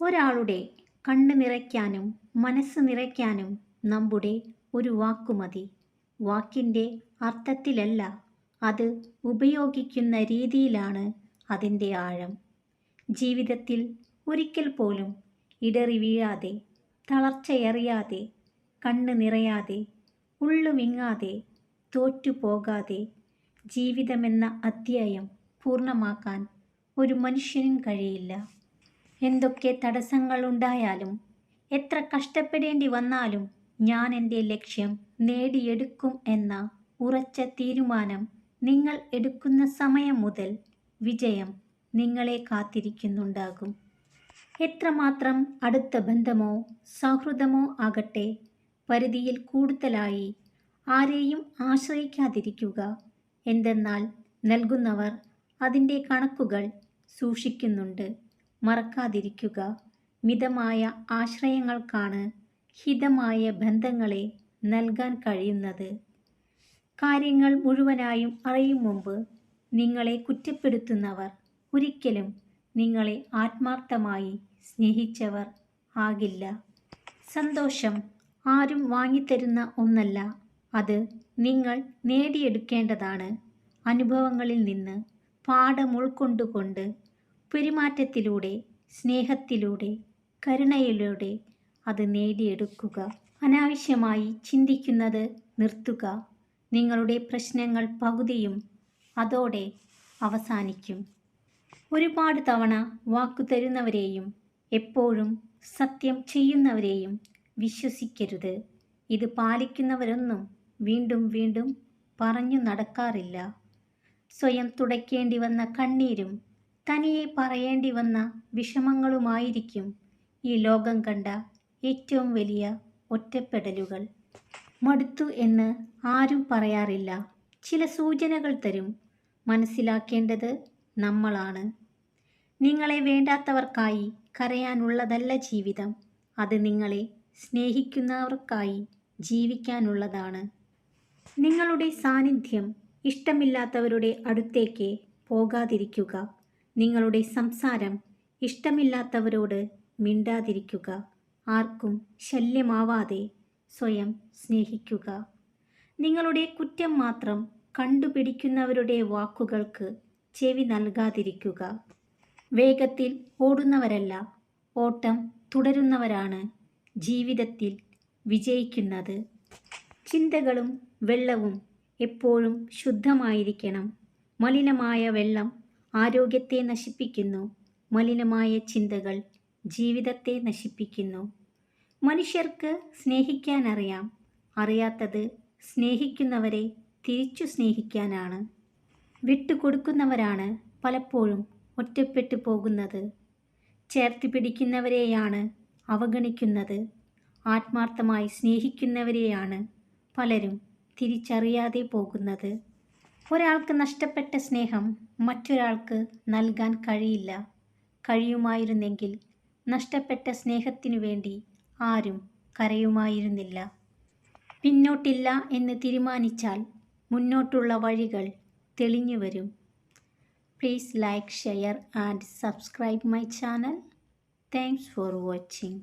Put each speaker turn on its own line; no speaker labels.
ഒരാളുടെ കണ്ണ് നിറയ്ക്കാനും മനസ്സ് നിറയ്ക്കാനും നമ്മുടെ ഒരു വാക്കുമതി വാക്കിന്റെ അർത്ഥത്തിലല്ല അത് ഉപയോഗിക്കുന്ന രീതിയിലാണ് അതിന്റെ ആഴം. ജീവിതത്തിൽ ഒരിക്കൽ പോലും ഇടറി വീഴാതെ തളർച്ചയറിയാതെ കണ്ണ് നിറയാതെ ഉള്ളു വിങ്ങാതെ തോറ്റുപോകാതെ ജീവിതമെന്ന അധ്യായം പൂർണമാക്കാൻ ഒരു മനുഷ്യനും കഴിയില്ല. എന്തൊക്കെ തടസ്സങ്ങൾ ഉണ്ടായാലും എത്ര കഷ്ടപ്പെടേണ്ടി വന്നാലും ഞാൻ എന്റെ ലക്ഷ്യം നേടിയെടുക്കും എന്ന ഉറച്ച തീരുമാനം നിങ്ങൾ എടുക്കുന്ന സമയം മുതൽ വിജയം നിങ്ങളെ കാത്തിരിക്കുന്നുണ്ടാകും. എത്രമാത്രം അടുത്ത ബന്ധമോ സൗഹൃദമോ ആകട്ടെ പരിധിയിൽ കൂടുതലായി ആരെയും ആശ്രയിക്കാതിരിക്കുക എന്തെന്നാൽ നൽകുന്നവർ അതിന്റെ കണക്കുകൾ സൂക്ഷിക്കുന്നുണ്ട്. മറക്കാതിരിക്കുക. മിതമായ ആശ്രയങ്ങൾക്കാണ് ഹിതമായ ബന്ധങ്ങളെ നൽകാൻ കഴിയുന്നത്. കാര്യങ്ങൾ മുഴുവനായും അറിയും മുമ്പ് നിങ്ങളെ കുറ്റപ്പെടുത്തുന്നവർ ഒരിക്കലും നിങ്ങളെ ആത്മാർത്ഥമായി സ്നേഹിച്ചവർ ആകില്ല. സന്തോഷം ആരും വാങ്ങിത്തരുന്ന ഒന്നല്ല. അത് നിങ്ങൾ നേടിയെടുക്കേണ്ടതാണ്. അനുഭവങ്ങളിൽ നിന്ന് പാഠം ഉൾക്കൊണ്ടുകൊണ്ട് പെരുമാറ്റത്തിലൂടെ സ്നേഹത്തിലൂടെ കരുണയിലൂടെ അത് നേടിയെടുക്കുക. അനാവശ്യമായി ചിന്തിക്കുന്നത് നിർത്തുക. നിങ്ങളുടെ പ്രശ്നങ്ങൾ പകുതിയും അതോടെ അവസാനിക്കും. ഒരുപാട് തവണ വാക്കു തരുന്നവരെയും എപ്പോഴും സത്യം ചെയ്യുന്നവരെയും വിശ്വസിക്കരുത്. ഇത് പാലിക്കുന്നവരൊന്നും വീണ്ടും വീണ്ടും പറഞ്ഞു നടക്കാറില്ല. സ്വയം തുടയ്ക്കേണ്ടി വന്ന കണ്ണീരും തനിയെ പറയേണ്ടി വന്ന വിഷമങ്ങളുമായിരിക്കും ഈ ലോകം കണ്ട ഏറ്റവും വലിയ ഒറ്റപ്പെടലുകൾ. മടുത്തു എന്ന് ആരും പറയാറില്ല. ചില സൂചനകൾ തരും. മനസ്സിലാക്കേണ്ടത് നമ്മളാണ്. നിങ്ങളെ വേണ്ടാത്തവർക്കായി കരയാനുള്ളതല്ല ജീവിതം. അത് നിങ്ങളെ സ്നേഹിക്കുന്നവർക്കായി ജീവിക്കാനുള്ളതാണ്. നിങ്ങളുടെ സാന്നിധ്യം ഇഷ്ടമില്ലാത്തവരുടെ അടുത്തേക്ക് പോകാതിരിക്കുക. നിങ്ങളുടെ സംസാരം ഇഷ്ടമില്ലാത്തവരോട് മിണ്ടാതിരിക്കുക. ആർക്കും ശല്യമാവാതെ സ്വയം സ്നേഹിക്കുക. നിങ്ങളുടെ കുറ്റം മാത്രം കണ്ടുപിടിക്കുന്നവരുടെ വാക്കുകൾക്ക് ചെവി നൽകാതിരിക്കുക. വേഗത്തിൽ ഓടുന്നവരല്ല ഓട്ടം തുടരുന്നവരാണ് ജീവിതത്തിൽ വിജയിക്കുന്നത്. ചിന്തകളും വെള്ളവും എപ്പോഴും ശുദ്ധമായിരിക്കണം. മലിനമായ വെള്ളം ആരോഗ്യത്തെ നശിപ്പിക്കുന്നു. മലിനമായ ചിന്തകൾ ജീവിതത്തെ നശിപ്പിക്കുന്നു. മനുഷ്യർക്ക് സ്നേഹിക്കാൻ അറിയാം അറിയാത്തത് സ്നേഹിക്കുന്നവരെ തിരിച്ചു സ്നേഹിക്കാനാണ്. വിട്ടുകൊടുക്കുന്നവരാണ് പലപ്പോഴും ഒറ്റപ്പെട്ടു പോകുന്നത്. ചേർത്ത് പിടിക്കുന്നവരെയാണ് അവഗണിക്കുന്നത്. ആത്മാർത്ഥമായി സ്നേഹിക്കുന്നവരെയാണ് പലരും തിരിച്ചറിയാതെ പോകുന്നത്. ഒരാൾക്ക് നഷ്ടപ്പെട്ട സ്നേഹം മറ്റൊരാൾക്ക് നൽകാൻ കഴിയില്ല. കഴിയുമായിരുന്നെങ്കിൽ നഷ്ടപ്പെട്ട സ്നേഹത്തിനു വേണ്ടി ആരും കരയുമായിരുന്നില്ല. പിന്നോട്ടില്ല എന്ന് തീരുമാനിച്ചാൽ മുന്നോട്ടുള്ള വഴികൾ തെളിഞ്ഞു വരും. Please like share and subscribe my channel thanks for watching